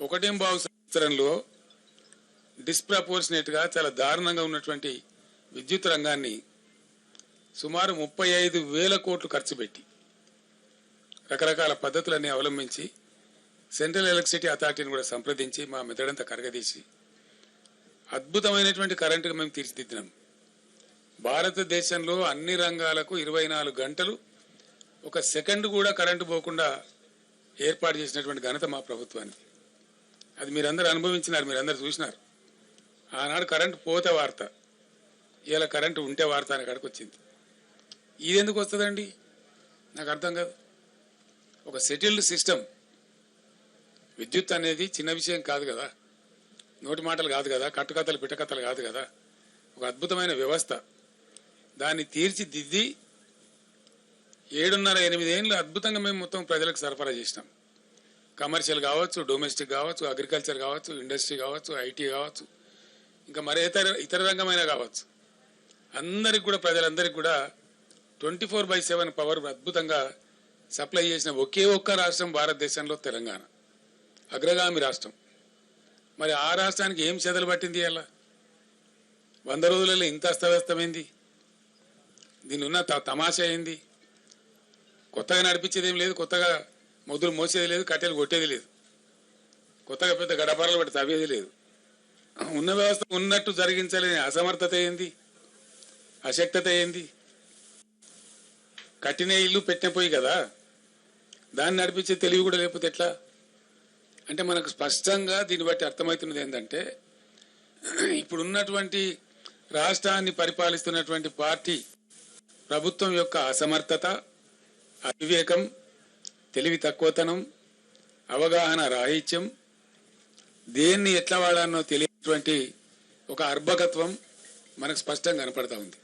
ఒకటేం బావు సంవత్సరంలో డిస్ప్రపోర్షనేట్గా చాలా దారుణంగా ఉన్నటువంటి విద్యుత్ రంగాన్ని సుమారు ముప్పై ఐదు వేల కోట్లు ఖర్చు పెట్టి రకరకాల పద్ధతులన్నీ అవలంబించి సెంట్రల్ ఎలక్ట్రిసిటీ అథారిటీని కూడా సంప్రదించి మా మెదడంతా కరగదీసి అద్భుతమైనటువంటి కరెంటుకు మేము తీర్చిదిద్దినాం. భారతదేశంలో అన్ని రంగాలకు ఇరవై నాలుగు గంటలు ఒక సెకండ్ కూడా కరెంటు పోకుండా ఏర్పాటు చేసినటువంటి ఘనత మా ప్రభుత్వానికి. అది మీరందరూ అనుభవించినారు మీరందరూ చూసినారు. ఆనాడు కరెంటు పోతే వార్త. ఇలా కరెంటు ఉంటే వార్త అని అక్కడికి వచ్చింది ఇది ఎందుకు వస్తుందండి? నాకు అర్థం కాదు. ఒక సెటిల్డ్ సిస్టమ్. విద్యుత్ అనేది చిన్న విషయం కాదు కదా. నోటి మాటలు కాదు కదా. కట్టుకథలు పిట్టకథలు కాదు కదా. ఒక అద్భుతమైన వ్యవస్థ. దాన్ని తీర్చిదిద్ది ఏడున్నర ఎనిమిదేళ్ళు అద్భుతంగా మేము మొత్తం ప్రజలకు సరఫరా చేసినాం. కమర్షియల్ కావచ్చు డొమెస్టిక్ కావచ్చు అగ్రికల్చర్ కావచ్చు ఇండస్ట్రీ కావచ్చు ఐటీ కావచ్చు ఇంకా మరే ఇతర ఇతర రంగమైనా కావచ్చు. అందరికి కూడా ప్రజలందరికీ కూడా twenty four by seven power అద్భుతంగా సప్లై చేసిన ఒకే ఒక్క రాష్ట్రం భారతదేశంలో తెలంగాణ. అగ్రగామి రాష్ట్రం. మరి ఆ రాష్ట్రానికి ఏం చెదలు పట్టింది అలా? వంద రోజులలో ఇంత అస్తవ్యస్తమైంది. దీని ఉన్న త- తమాషా అయింది. కొత్తగా నడిపించేది ఏం లేదు కొత్తగా మొదలు మోసేది లేదు కట్టెలు కొట్టేది లేదు. కొత్తగా పెద్ద గడపరలు పెట్టి తవ్వేది లేదు. ఉన్న వ్యవస్థ ఉన్నట్టు జరిగించలేని అసమర్థత ఏంది? అశక్తత ఏంది? కట్టిన ఇల్లు పెట్టిన పోయి కదా? దాన్ని నడిపించే తెలివి కూడా లేకపోతే ఎట్లా? అంటే మనకు స్పష్టంగా దీన్ని బట్టి అర్థమవుతున్నది ఏంటంటే ఇప్పుడు ఉన్నటువంటి రాష్ట్రాన్ని పరిపాలిస్తున్నటువంటి పార్టీ ప్రభుత్వం యొక్క అసమర్థత అవివేకం తెలివి తక్కువతనం అవగాహన రాహిత్యం దేన్ని ఎట్లా వాడానో తెలియనటువంటి ఒక అర్భకత్వం మనకు స్పష్టంగా కనపడతా ఉంది.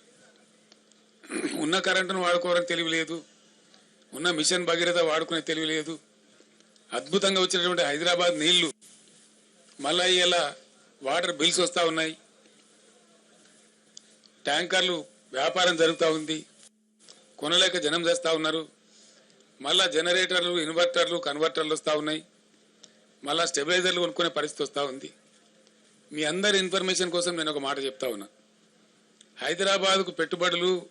ఉన్న కరెంటును వాడుకోవడానికి తెలివి లేదు ఉన్న మిషన్ భగీరథ వాడుకునే తెలివి లేదు అద్భుతంగా వచ్చినటువంటి హైదరాబాద్ నీళ్ళు మళ్ళా ఇలా వాటర్ బిల్స్ వస్తూ ఉన్నాయి ట్యాంకర్లు వ్యాపారం జరుగుతూ ఉంది కొనలేక జనం చేస్తూ ఉన్నారు. మళ్ళా జనరేటర్లు ఇన్వర్టర్లు కన్వర్టర్లు వస్తూ ఉన్నాయి. మళ్ళా స్టెబిలైజర్లు కొనుక్కునే పరిస్థితి వస్తూ ఉంది. మీ అందరి ఇన్ఫర్మేషన్ కోసం నేను ఒక మాట చెప్తా ఉన్నా. హైదరాబాద్కు పెట్టుబడులు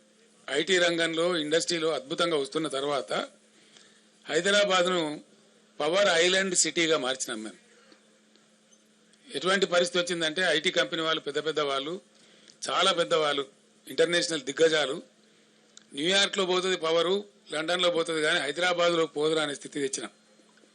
ఐటీ రంగంలో ఇండస్ట్రీలో అద్భుతంగా వస్తున్న తర్వాత హైదరాబాద్ను పవర్ ఐలాండ్ సిటీగా మార్చినాం మేము. ఎటువంటి పరిస్థితి వచ్చిందంటే ఐటీ కంపెనీ వాళ్ళు పెద్ద పెద్ద వాళ్ళు చాలా పెద్దవాళ్ళు ఇంటర్నేషనల్ దిగ్గజాలు. న్యూయార్క్లో పోతుంది పవరు లండన్లో పోతుంది కానీ హైదరాబాద్లో పోదురా అనే స్థితి తెచ్చినాం.